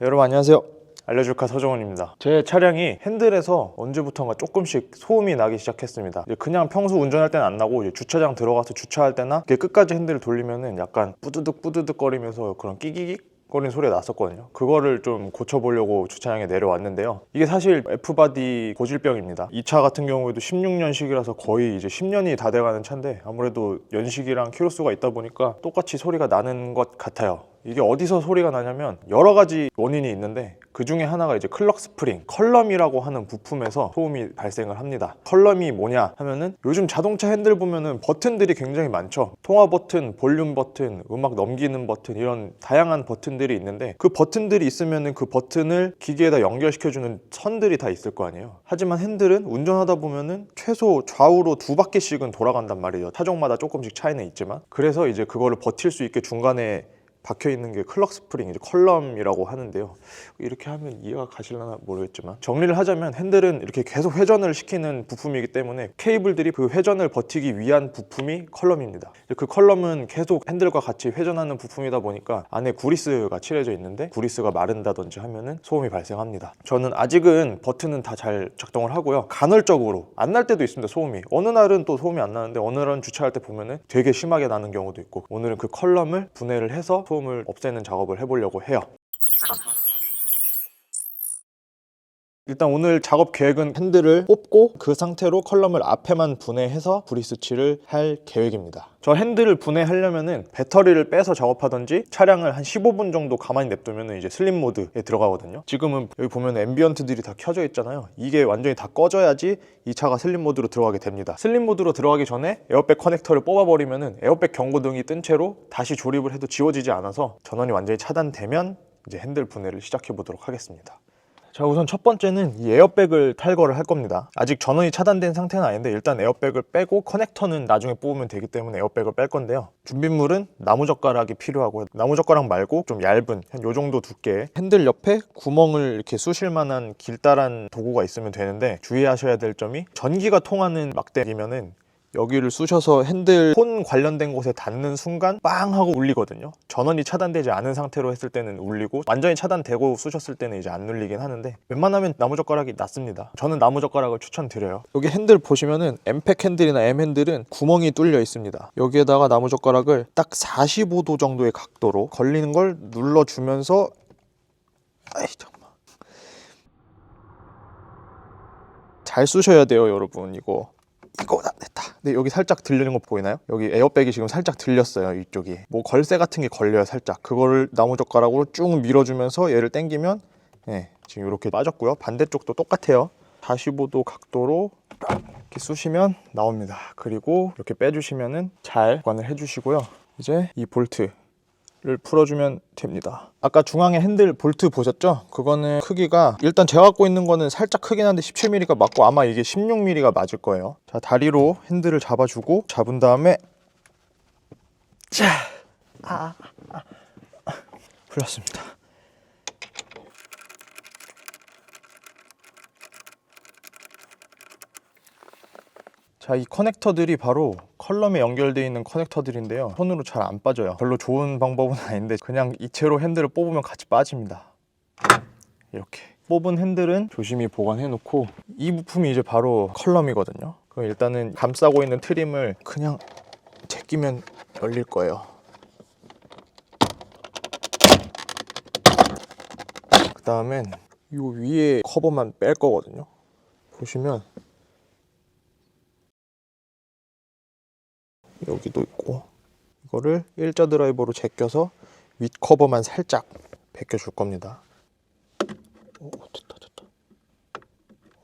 여러분 안녕하세요. 알려줄까 서정원입니다. 제 차량이 핸들에서 언제부턴가 조금씩 소음이 나기 시작했습니다. 그냥 평소 운전할 때는 안 나고 주차장 들어가서 주차할 때나 끝까지 핸들을 돌리면은 약간 뿌드득 뿌드득 거리면서 그런 끼기기 거리는 소리가 났었거든요. 그거를 좀 고쳐보려고 주차장에 내려왔는데요. 이게 사실 F바디 고질병입니다. 이 차 같은 경우에도 16년식이라서 거의 이제 10년이 다 돼가는 차인데 아무래도 연식이랑 키로수가 있다 보니까 똑같이 소리가 나는 것 같아요. 이게 어디서 소리가 나냐면 여러 가지 원인이 있는데 그 중에 하나가 이제 클럭 스프링, 컬럼이라고 하는 부품에서 소음이 발생을 합니다. 컬럼이 뭐냐 하면은 요즘 자동차 핸들 보면은 버튼들이 굉장히 많죠. 통화 버튼, 볼륨 버튼, 음악 넘기는 버튼 이런 다양한 버튼들이 있는데 그 버튼들이 있으면은 그 버튼을 기계에다 연결시켜주는 선들이 다 있을 거 아니에요. 하지만 핸들은 운전하다 보면은 최소 좌우로 두 바퀴씩은 돌아간단 말이에요. 차종마다 조금씩 차이는 있지만 그래서 이제 그거를 버틸 수 있게 중간에 박혀 있는 게 클럭 스프링, 이제 컬럼이라고 하는데요. 이렇게 하면 이해가 가실려나 모르겠지만 정리를 하자면 핸들은 이렇게 계속 회전을 시키는 부품이기 때문에 케이블들이 그 회전을 버티기 위한 부품이 컬럼입니다. 그 컬럼은 계속 핸들과 같이 회전하는 부품이다 보니까 안에 구리스가 칠해져 있는데 구리스가 마른다든지 하면은 소음이 발생합니다. 저는 아직은 버튼은 다 잘 작동을 하고요. 간헐적으로 안 날 때도 있습니다. 소음이 어느 날은 또 소음이 안 나는데 어느 날은 주차할 때 보면은 되게 심하게 나는 경우도 있고 오늘은 그 컬럼을 분해를 해서 소음을 없애는 작업을 해보려고 해요. 일단 오늘 작업 계획은 핸들을 뽑고 그 상태로 컬럼을 앞에만 분해해서 브리스칠을 할 계획입니다. 저 핸들을 분해하려면은 배터리를 빼서 작업하든지 차량을 한 15분 정도 가만히 냅두면 이제 슬립 모드에 들어가거든요. 지금은 여기 보면 앰비언트들이 다 켜져 있잖아요. 이게 완전히 다 꺼져야지 이 차가 슬립 모드로 들어가게 됩니다. 슬립 모드로 들어가기 전에 에어백 커넥터를 뽑아버리면은 에어백 경고등이 뜬 채로 다시 조립을 해도 지워지지 않아서 전원이 완전히 차단되면 이제 핸들 분해를 시작해 보도록 하겠습니다. 자 우선 첫 번째는 이 에어백을 탈거를 할 겁니다. 아직 전원이 차단된 상태는 아닌데 일단 에어백을 빼고 커넥터는 나중에 뽑으면 되기 때문에 에어백을 뺄 건데요. 준비물은 나무젓가락이 필요하고요 나무젓가락 말고 좀 얇은 한 요 정도 두께 핸들 옆에 구멍을 이렇게 쑤실 만한 길다란 도구가 있으면 되는데 주의하셔야 될 점이 전기가 통하는 막대기면은 여기를 쑤셔서 핸들 폰 관련된 곳에 닿는 순간 빵 하고 울리거든요. 전원이 차단되지 않은 상태로 했을 때는 울리고 완전히 차단되고 쑤셨을 때는 이제 안 울리긴 하는데 웬만하면 나무젓가락이 낫습니다. 저는 나무젓가락을 추천드려요. 여기 핸들 보시면은 M팩 핸들이나 M 핸들은 구멍이 뚫려 있습니다. 여기에다가 나무젓가락을 딱 45도 정도의 각도로 걸리는 걸 눌러주면서 아이 잠깐만 잘 쑤셔야 돼요 여러분 이거 이거 다 됐다. 근데 여기 살짝 들리는 거 보이나요? 여기 에어백이 지금 살짝 들렸어요. 이쪽이. 뭐 걸쇠 같은 게 걸려요, 살짝. 그거를 나무젓가락으로 쭉 밀어주면서 얘를 당기면 예, 지금 이렇게 빠졌고요. 반대쪽도 똑같아요. 45도 각도로 이렇게 쑤시면 나옵니다. 그리고 이렇게 빼주시면은 잘 보관을 해주시고요. 이제 이 볼트 를 풀어주면 됩니다. 아까 중앙에 핸들 볼트 보셨죠? 그거는 크기가 일단 제가 갖고 있는 거는 살짝 크긴 한데 17mm가 맞고 아마 이게 16mm가 맞을 거예요. 자 다리로 핸들을 잡아주고 잡은 다음에 자 아, 아, 아. 풀렸습니다. 자, 이 커넥터들이 바로 컬럼에 연결되어 있는 커넥터들인데요. 손으로 잘 안 빠져요. 별로 좋은 방법은 아닌데 그냥 이체로 핸들을 뽑으면 같이 빠집니다. 이렇게. 뽑은 핸들은 조심히 보관해 놓고 이 부품이 이제 바로 컬럼이거든요. 그럼 일단은 감싸고 있는 트림을 그냥 제끼면 열릴 거예요. 그 다음엔 이 위에 커버만 뺄 거거든요. 보시면 여기도 있고 이거를 일자 드라이버로 제껴서 윗 커버만 살짝 벗겨줄 겁니다. 오 됐다 됐다.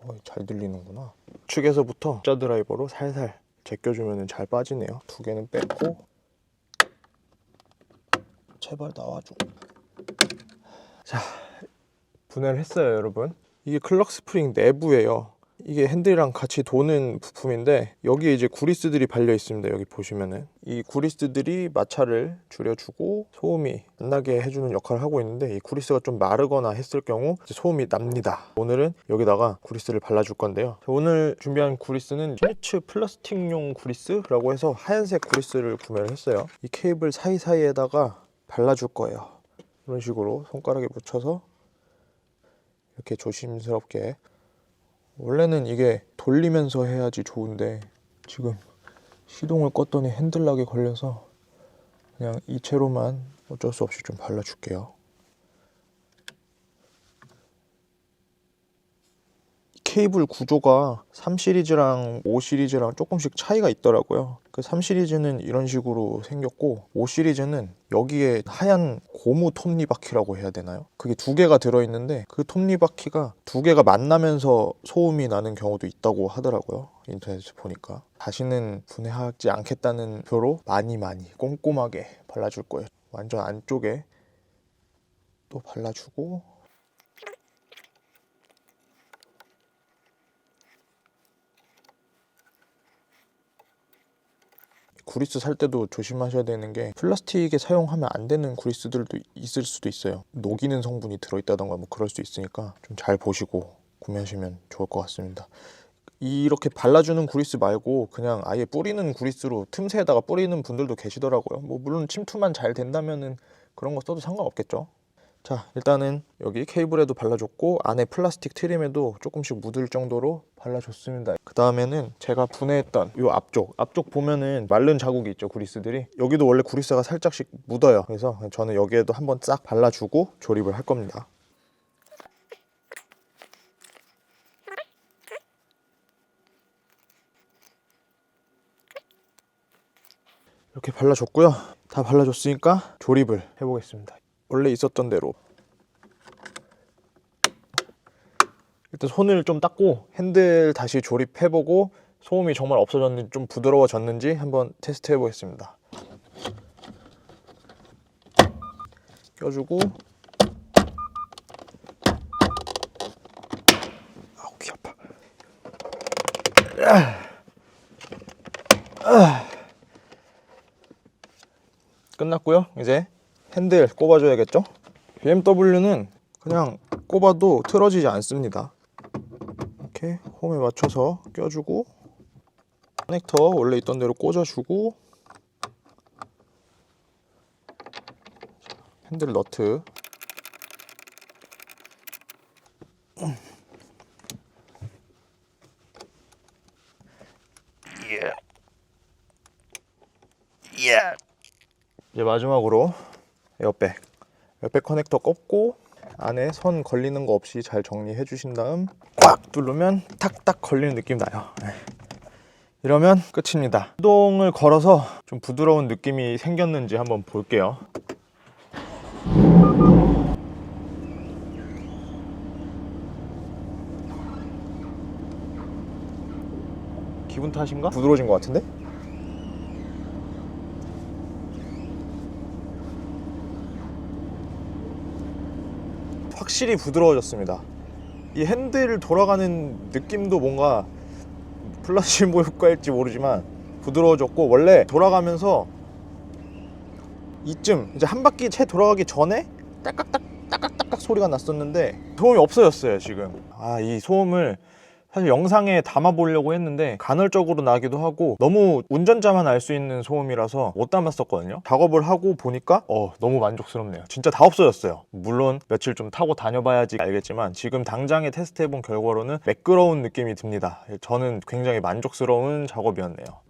어, 잘 들리는구나. 측에서부터 일자 드라이버로 살살 제껴주면 잘 빠지네요. 두 개는 뺐고 제발 나와줘. 자 분해를 했어요, 여러분. 이게 클럭 스프링 내부예요. 이게 핸들이랑 같이 도는 부품인데 여기에 이제 구리스들이 발려 있습니다. 여기 보시면은 이 구리스들이 마찰을 줄여주고 소음이 안 나게 해주는 역할을 하고 있는데 이 구리스가 좀 마르거나 했을 경우 소음이 납니다. 오늘은 여기다가 구리스를 발라줄 건데요. 자, 오늘 준비한 구리스는 슈미츠 플라스틱용 구리스라고 해서 하얀색 구리스를 구매를 했어요. 이 케이블 사이사이에다가 발라줄 거예요. 이런 식으로 손가락에 묻혀서 이렇게 조심스럽게 원래는 이게 돌리면서 해야지 좋은데 지금 시동을 껐더니 핸들락에 걸려서 그냥 이 채로만 어쩔 수 없이 좀 발라줄게요. 케이블 구조가 3 시리즈랑 5 시리즈랑 조금씩 차이가 있더라고요. 그 3 시리즈는 이런 식으로 생겼고 5 시리즈는 여기에 하얀 고무 톱니바퀴라고 해야 되나요? 그게 두 개가 들어있는데 그 톱니바퀴가 두 개가 만나면서 소음이 나는 경우도 있다고 하더라고요. 인터넷에 보니까 다시는 분해하지 않겠다는 표로 많이 많이 꼼꼼하게 발라줄 거예요. 완전 안쪽에 또 발라주고 구리스 살 때도 조심하셔야 되는 게 플라스틱에 사용하면 안 되는 구리스들도 있을 수도 있어요. 녹이는 성분이 들어있다던가 뭐 그럴 수 있으니까 좀 잘 보시고 구매하시면 좋을 것 같습니다. 이렇게 발라주는 구리스 말고 그냥 아예 뿌리는 구리스로 틈새에다가 뿌리는 분들도 계시더라고요. 뭐 물론 침투만 잘 된다면은 그런 거 써도 상관없겠죠. 자 일단은 여기 케이블에도 발라줬고 안에 플라스틱 트림에도 조금씩 묻을 정도로 발라줬습니다. 그 다음에는 제가 분해했던 이 앞쪽. 앞쪽 보면은 마른 자국이 있죠 구리스들이. 여기도 원래 구리스가 살짝씩 묻어요. 그래서 저는 여기에도 한번 싹 발라주고 조립을 할 겁니다. 이렇게 발라줬고요. 다 발라줬으니까 조립을 해보겠습니다 원래 있었던 대로. 일단 손을 좀 닦고 핸들 다시 조립해보고 소음이 정말 없어졌는지 좀 부드러워졌는지 한번 테스트 해 보겠습니다. 껴주고. 아우 귀 아파. 끝났고요 이제 핸들 꼽아줘야겠죠? BMW는 그냥 꼽아도 틀어지지 않습니다. 이렇게 홈에 맞춰서 껴주고 커넥터 원래 있던 대로 꽂아주고 핸들 너트 이제 마지막으로 에어백 에어백 커넥터 꺾고 안에 선 걸리는 거 없이 잘 정리해 주신 다음 꽉 누르면 탁탁 걸리는 느낌 나요 네. 이러면 끝입니다 시동을 걸어서 좀 부드러운 느낌이 생겼는지 한번 볼게요 기분 탓인가? 부드러워진 것 같은데? 확실히 부드러워졌습니다. 이 핸들 돌아가는 느낌도 뭔가 플라시모 효과일지 모르지만 부드러워졌고 원래 돌아가면서 이쯤 이제 한 바퀴 채 돌아가기 전에 딸깍딱 딸깍딸깍 소리가 났었는데 소음이 없어졌어요 지금 아 이 소음을 사실 영상에 담아 보려고 했는데 간헐적으로 나기도 하고 너무 운전자만 알 수 있는 소음이라서 못 담았었거든요. 작업을 하고 보니까 어 너무 만족스럽네요. 진짜 다 없어졌어요. 물론 며칠 좀 타고 다녀봐야지 알겠지만 지금 당장에 테스트해본 결과로는 매끄러운 느낌이 듭니다. 저는 굉장히 만족스러운 작업이었네요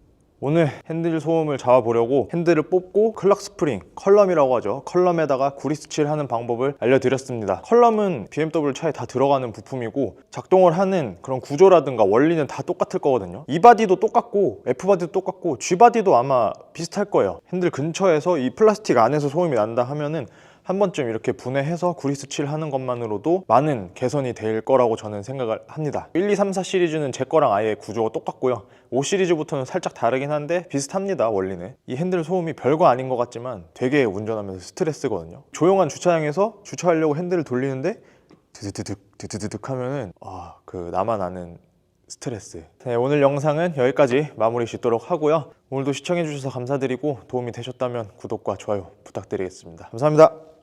오늘 핸들 소음을 잡아보려고 핸들을 뽑고 클럭 스프링, 컬럼이라고 하죠. 컬럼에다가 구리스 칠 하는 방법을 알려드렸습니다. 컬럼은 BMW 차에 다 들어가는 부품이고 작동을 하는 그런 구조라든가 원리는 다 똑같을 거거든요. 이 바디도 똑같고 F 바디도 똑같고 G 바디도 아마 비슷할 거예요. 핸들 근처에서 이 플라스틱 안에서 소음이 난다 하면은 한 번쯤 이렇게 분해해서 구리스 칠 하는 것만으로도 많은 개선이 될 거라고 저는 생각을 합니다 1, 2, 3, 4 시리즈는 제 거랑 아예 구조가 똑같고요 5 시리즈부터는 살짝 다르긴 한데 비슷합니다 원리는 이 핸들 소음이 별거 아닌 것 같지만 되게 운전하면서 스트레스거든요 조용한 주차장에서 주차하려고 핸들을 돌리는데 드드드득 드드드득 하면은 아 그 나만 아는 스트레스. 네, 오늘 영상은 여기까지 마무리 짓도록 하고요. 오늘도 시청해주셔서 감사드리고 도움이 되셨다면 구독과 좋아요 부탁드리겠습니다. 감사합니다.